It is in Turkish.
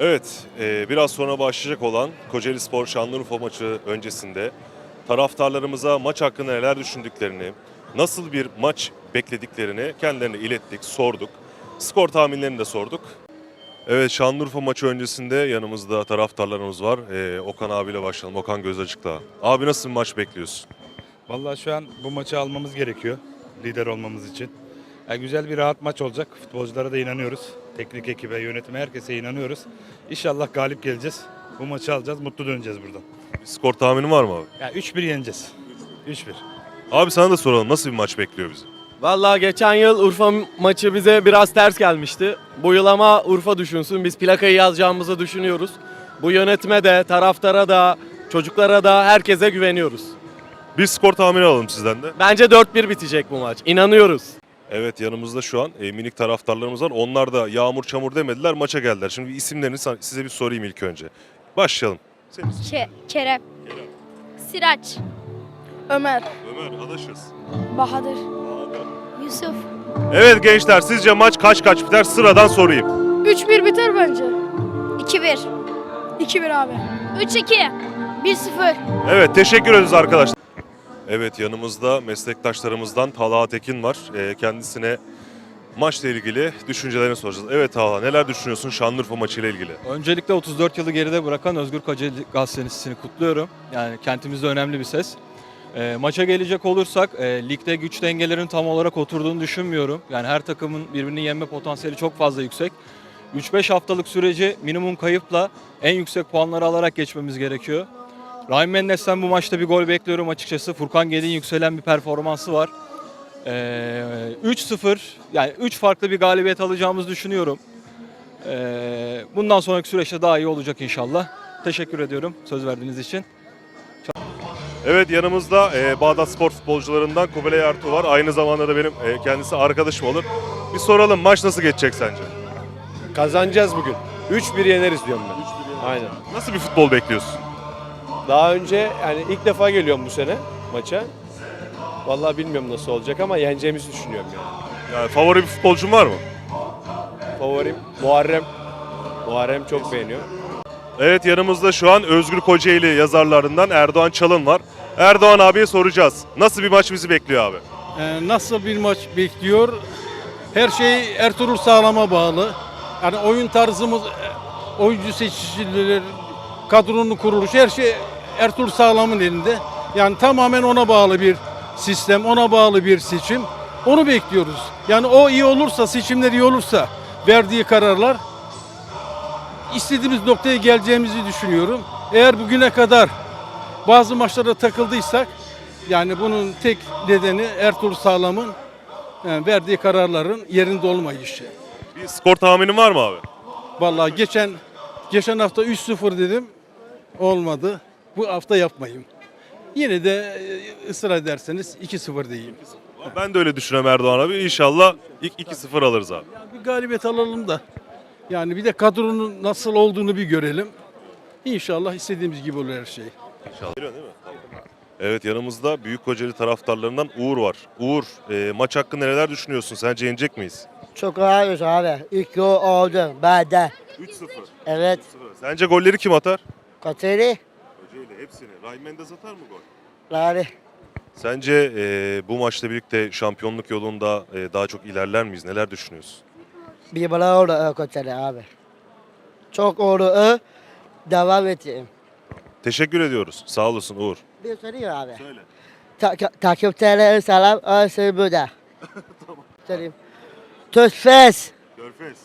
Evet, e, biraz sonra başlayacak olan Kocaeli Spor Şanlıurfa maçı öncesinde taraftarlarımıza maç hakkında neler düşündüklerini, nasıl bir maç beklediklerini kendilerine ilettik, sorduk. Skor tahminlerini de sorduk. Evet, Şanlıurfa maçı öncesinde yanımızda taraftarlarımız var. E, Okan abiyle başlayalım. Okan Gözacık'la. Abi nasıl bir maç bekliyorsun? Vallahi şu an bu maçı almamız gerekiyor lider olmamız için. Yani güzel bir rahat maç olacak. Futbolculara da inanıyoruz. Teknik ekibe, yönetime, herkese inanıyoruz. İnşallah galip geleceğiz. Bu maçı alacağız, mutlu döneceğiz buradan. Bir skor tahmini var mı abi? Yani 3-1 yeneceğiz. 3-1. Abi sana da soralım. Nasıl bir maç bekliyor bizi? Vallahi geçen yıl Urfa maçı bize biraz ters gelmişti. Bu yıl ama Urfa düşünsün. Biz plakayı yazacağımızı düşünüyoruz. Bu yönetime de, taraftara da, çocuklara da herkese güveniyoruz. Bir skor tahmini alalım sizden de. Bence 4-1 bitecek bu maç. İnanıyoruz. Evet yanımızda şu an e, minik taraftarlarımız var. Onlar da yağmur çamur demediler maça geldiler. Şimdi isimlerini sa- size bir sorayım ilk önce. Başlayalım. Senin ismin? Ke- Kerem. Siraç. Ömer, Ömer Adaşız. Bahadır, Yusuf. Evet gençler sizce maç kaç kaç biter sıradan sorayım. 3-1 biter bence. 2-1. 2-1 abi. 3-2. 1-0. Evet teşekkür ederiz arkadaşlar. Evet yanımızda meslektaşlarımızdan Talha Tekin var. E, kendisine maçla ilgili düşüncelerini soracağız. Evet Talha neler düşünüyorsun Şanlıurfa maçıyla ilgili? Öncelikle 34 yılı geride bırakan Özgür Kocaeli Gazetesi'ni kutluyorum. Yani kentimizde önemli bir ses. E, maça gelecek olursak e, ligde güç dengelerinin tam olarak oturduğunu düşünmüyorum. Yani her takımın birbirini yenme potansiyeli çok fazla yüksek. 3-5 haftalık süreci minimum kayıpla en yüksek puanları alarak geçmemiz gerekiyor. Ryan Mendes'ten bu maçta bir gol bekliyorum açıkçası. Furkan Gelin yükselen bir performansı var. Ee, 3-0 yani 3 farklı bir galibiyet alacağımızı düşünüyorum. Ee, bundan sonraki süreçte daha iyi olacak inşallah. Teşekkür ediyorum söz verdiğiniz için. Evet yanımızda e, Bağdat Spor futbolcularından Kubilay Ertuğ var. Aynı zamanda da benim e, kendisi arkadaşım olur. Bir soralım maç nasıl geçecek sence? Kazanacağız bugün. 3-1 yeneriz diyorum ben. Aynen. Nasıl bir futbol bekliyorsun? Daha önce yani ilk defa geliyorum bu sene maça. Vallahi bilmiyorum nasıl olacak ama yeneceğimizi düşünüyorum yani. Yani favori bir futbolcun var mı? Favorim Muharrem. Muharrem çok beğeniyor. Evet yanımızda şu an Özgür Kocaeli yazarlarından Erdoğan Çalın var. Erdoğan abiye soracağız. Nasıl bir maç bizi bekliyor abi? Ee, nasıl bir maç bekliyor? Her şey Ertuğrul Sağlam'a bağlı. Yani oyun tarzımız, oyuncu seçicileri, kadronun kuruluşu her şey Ertuğrul Sağlam'ın elinde. Yani tamamen ona bağlı bir sistem, ona bağlı bir seçim. Onu bekliyoruz. Yani o iyi olursa, seçimler iyi olursa verdiği kararlar istediğimiz noktaya geleceğimizi düşünüyorum. Eğer bugüne kadar bazı maçlara takıldıysak yani bunun tek nedeni Ertuğrul Sağlam'ın e, verdiği kararların yerinde olmayışı. Bir skor tahminin var mı abi? Vallahi geçen geçen hafta 3-0 dedim. Olmadı. Bu hafta yapmayayım. Yine de e, ısrar ederseniz 2-0 diyeyim. Ben de öyle düşünüyorum Erdoğan abi. İnşallah ilk 2-0 alırız abi. Bir galibiyet alalım da. Yani bir de kadronun nasıl olduğunu bir görelim. İnşallah istediğimiz gibi olur her şey. Geliyor değil mi? Evet yanımızda Büyük Kocaeli taraftarlarından Uğur var. Uğur e, maç hakkında neler düşünüyorsun? Sence yenecek miyiz? Çok rahatız abi. İlk gol oldu. Bende. 3-0. Evet. Sence golleri kim atar? Kateri. Hepsini. Rahim Mendes atar mı gol? Lari. Sence e, bu maçla birlikte şampiyonluk yolunda e, daha çok ilerler miyiz? Neler düşünüyorsun? Bir bana ö, Kateri abi. Çok ö. Devam edeyim. Teşekkür ediyoruz. Sağ olasın Uğur. Bir soruyor abi. Söyle. Ta ta takipçilere selam. Öyle burada. tamam. Söyleyeyim. Tüsfes. Görfez.